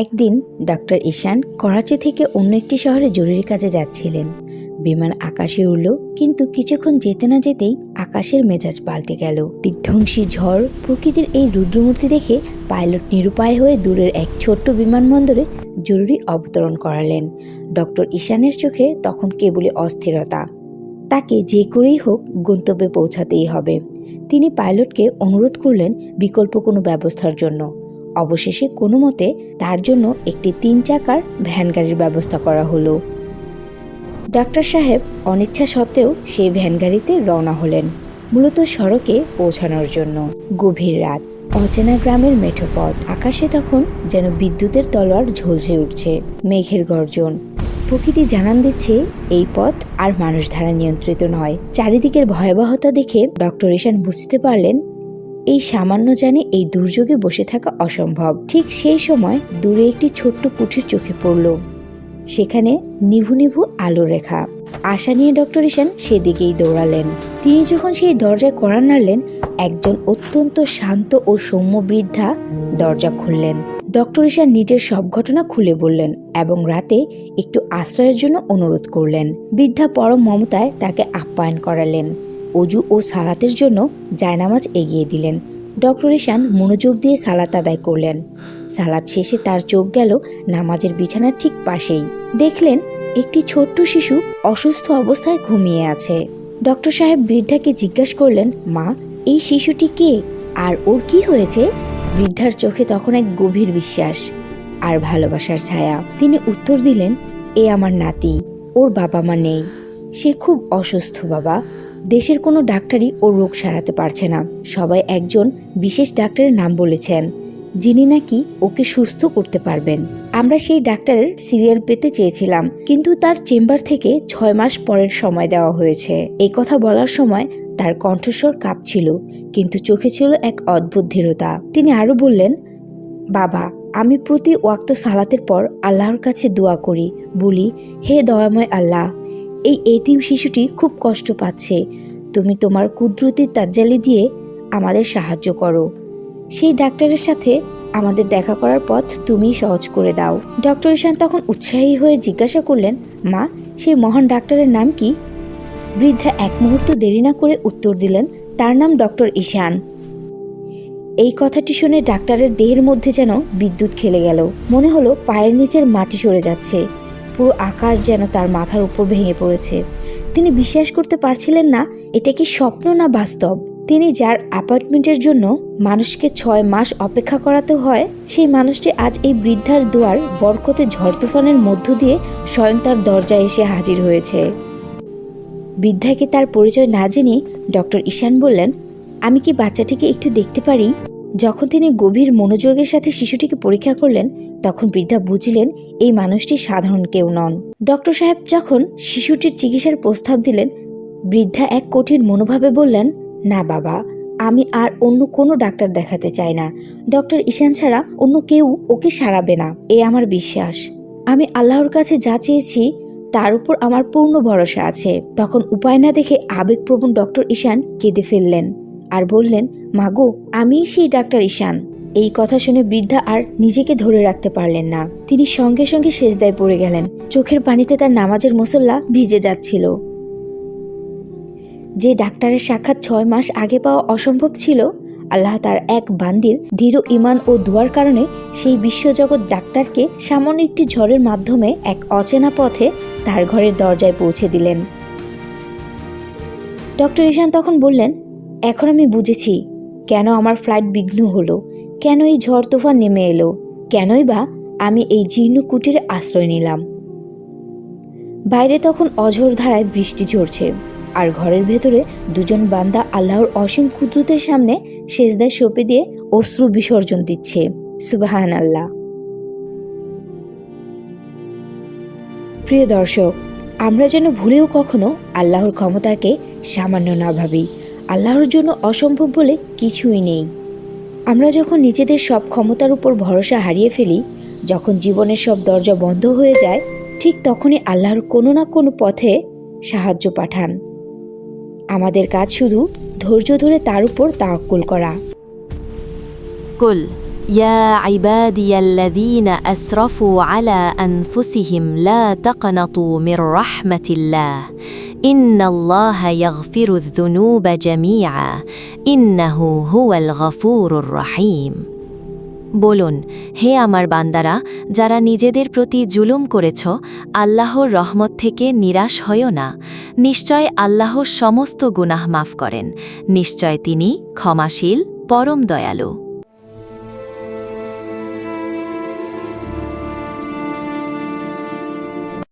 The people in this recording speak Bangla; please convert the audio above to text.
একদিন ডক্টর ঈশান করাচি থেকে অন্য একটি শহরে জরুরি কাজে যাচ্ছিলেন। বিমান আকাশে উড়ল, কিন্তু কিছুক্ষণ যেতে না যেতেই আকাশের মেজাজ পাল্টে গেল। বিধ্বংসী ঝড় প্রকৃতির এই রুদ্রমূর্তি দেখে পাইলট নিরুপায় হয়ে দূরের এক ছোট্ট বিমানবন্দরে জরুরি অবতরণ করালেন। ডক্টর ঈশানের চোখে তখন কেবলই অস্থিরতা। তাকে যে করেই হোক গন্তব্যে পৌঁছাতেই হবে। তিনি পাইলটকে অনুরোধ করলেন বিকল্প কোনো ব্যবস্থার জন্য। অবশেষে কোনো মতে তার জন্য একটি তিন চাকার ভ্যান গাড়ির ব্যবস্থা করা হলো। ডাক্তার সাহেব অনিচ্ছা সত্ত্বেও সেই ভ্যান গাড়িতে রওনা হলেন, মূলত সড়কে পৌঁছানোর জন্য। গভীর রাত, অচেনা গ্রামের মেঠো পথ আকাশে তখন যেন বিদ্যুতের তলোয়ার ঝলসে উঠছে, মেঘের গর্জন। প্রকৃতি জানান দিচ্ছে, এই পথ আর মানুষ দ্বারা নিয়ন্ত্রিত নয়। চারিদিকের ভয়াবহতা দেখে ডক্টর ঈশান বুঝতে পারলেন এই সামান্য জানে এই দুর্যোগে বসে থাকা অসম্ভব। ঠিক সেই সময় দূরে একটি ছোট্ট কুঠির চোখে পড়ল। সেখানে নিভু নিভু আলো রেখা। আশা নিয়ে ডক্টর ঈশান সেদিকেই দৌড়ালেন। তিনি যখন সেই দরজায় কড়া নাড়লেন, একজন অত্যন্ত শান্ত ও সৌম্য বৃদ্ধা দরজা খুললেন। ডক্টর ঈশান নিজের সব ঘটনা খুলে বললেন এবং রাতে একটু আশ্রয়ের জন্য অনুরোধ করলেন। বৃদ্ধা পরম মমতায় তাকে আপ্যায়ন করালেন। অজু ও সালাতের জন্য জায়নামাজ এগিয়ে দিলেন। ডক্টর ঈশান মনোযোগ দিয়ে সালাত আদায় করলেন। সালাত শেষে তার চোখ গেল নামাজের বিছানার ঠিক পাশেই। দেখলেন একটি ছোট্ট শিশু অসুস্থ অবস্থায় ঘুমিয়ে আছে। ডক্টর সাহেব বৃদ্ধাকে জিজ্ঞাসা করলেন, মা, এই শিশুটি কে? আর ওর কি হয়েছে? বৃদ্ধার চোখে তখন এক গভীর বিশ্বাস আর ভালোবাসার ছায়া। তিনি উত্তর দিলেন, এ আমার নাতি, ওর বাবা মা নেই। সে খুব অসুস্থ বাবা। দেশের কোনো ডাক্তারই ওর রোগ সারাতে পারছে না। সবাই একজন বিশেষ ডাক্তারের নাম বলেছেন, যিনি নাকি ওকে সুস্থ করতে পারবেন। আমরা সেই ডাক্তারের সিরিয়াল পেতে চেয়েছিলাম, কিন্তু তার চেম্বার থেকে ছয় মাস পরের সময় দেওয়া হয়েছে। এই কথা বলার সময় তার কণ্ঠস্বর কাঁপছিল, কিন্তু চোখে ছিল এক অদ্ভুত দৃঢ়তা। তিনি আরও বললেন, বাবা, আমি প্রতি ওয়াক্ত সালাতের পর আল্লাহর কাছে দোয়া করি। বলি, হে দয়াময় আল্লাহ এই এতিম শিশুটি খুব কষ্ট পাচ্ছে। তুমি তোমার কুদরতির তাজ্জালি দিয়ে আমাদের সাহায্য করো। সেই ডাক্তারের সাথে আমাদের দেখা করার পথ তুমি সহজ করে দাও। ডক্টর ঈশান তখন উৎসাহী হয়ে জিজ্ঞাসা করলেন, মা, সেই মহান ডাক্তারের নাম কি? বৃদ্ধা এক মুহূর্ত দেরি না করে উত্তর দিলেন, তার নাম ডক্টর ঈশান। এই কথাটি শুনে ডাক্তারের দেহের মধ্যে যেন বিদ্যুৎ খেলে গেল। মনে হলো পায়ের নিচের মাটি সরে যাচ্ছে। পুরো আকাশ যেন তার মাথার উপর ভেঙে পড়েছে। তিনি বিশ্বাস করতে পারছিলেন না, এটা কি স্বপ্ন না বাস্তব? তিনি যার অ্যাপয়েন্টমেন্টের জন্য মানুষকে ছয় মাস অপেক্ষা করাতে হয়, সেই মানুষটি আজ এই বৃদ্ধার দুয়ার বরকতে ঝড় তুফানের মধ্য দিয়ে স্বয়ং তার দরজায় এসে হাজির হয়েছে। বৃদ্ধাকে তার পরিচয় না জেনে ডক্টর ঈশান বললেন, আমি কি বাচ্চাটিকে একটু দেখতে পারি? যখন তিনি গভীর মনোযোগের সাথে শিশুটিকে পরীক্ষা করলেন, তখন বৃদ্ধা বুঝলেন এই মানুষটি সাধারণ কেউ নন। ডক্টর সাহেব যখন শিশুটির চিকিৎসার প্রস্তাব দিলেন, বৃদ্ধা এক কঠিন মনোভাবে বললেন, না বাবা, আমি আর অন্য কোনো ডাক্তার দেখাতে চাই না। ডক্টর ঈশান ছাড়া অন্য কেউ ওকে সারাবে না। এ আমার বিশ্বাস। আমি আল্লাহর কাছে যা চেয়েছি, তার উপর আমার পূর্ণ ভরসা আছে। তখন উপায় না দেখে আবেগপ্রবণ ডক্টর ঈশান কেঁদে ফেললেন। আর বললেন মাগো আমিই সেই ডাক্তার ঈশান। এই কথা শুনে বৃদ্ধা আর নিজেকে ধরে রাখতে পারলেন না। তিনি সঙ্গে সঙ্গে সেজদায় পড়ে গেলেন। চোখের পানিতে তার নামাজের মুসল্লা ভিজে যাচ্ছিল। যে ডাক্তারের সাক্ষাৎ ছয় মাস আগে পাওয়া অসম্ভব ছিল, আল্লাহ তার এক বান্দির দৃঢ় ইমান ও দুয়ার কারণে সেই বিশ্বজগৎ ডাক্তারকে সামান্য একটি ঝড়ের মাধ্যমে এক অচেনা পথে তার ঘরের দরজায় পৌঁছে দিলেন। ডক্টর ঈশান তখন বললেন এখন আমি বুঝেছি কেন আমার ফ্লাইট বিঘ্ন হলো, কেন এই ঝড় তুফান নেমে এলো, কেনই বা আমি এই জীর্ণ কুটিরে আশ্রয় নিলাম। বাইরে তখন অঝোর ধারায় বৃষ্টি ঝরছে, আর ঘরের ভেতরে দুজন বান্দা আল্লাহর অসীম কুদরতের সামনে সেজদায় সঁপে দিয়ে অশ্রু বিসর্জন দিচ্ছে সুবাহান আল্লাহ প্রিয় দর্শক, আমরা যেন ভুলেও কখনো আল্লাহর ক্ষমতাকে সামান্য না ভাবি আল্লাহর জন্য অসম্ভব বলে কিছুই নেই আমরা যখন নিজেদের সব ক্ষমতার উপর ভরসা হারিয়ে ফেলি যখন জীবনের সব দরজা বন্ধ হয়ে যায় ঠিক তখনই আল্লাহর কোনো না কোনো পথে সাহায্য পাঠান আমাদের কাজ শুধু ধৈর্য ধরে তার উপর তাওয়াক্কুল করা কুল يا عبادي الذين اسرفوا على انفسهم لا تقنطوا من رحمه الله ان الله يغفر الذنوب جميعا انه هو الغفور الرحيم বলুন হে আমার বান্দারা যারা নিজেদের প্রতি জুলুম করেছ আল্লাহর রহমত থেকে নিরাশ হয়ও না নিশ্চয় আল্লাহ সমস্ত গুনাহ মাফ করেন নিশ্চয় তিনি ক্ষমাশীল পরম দয়ালু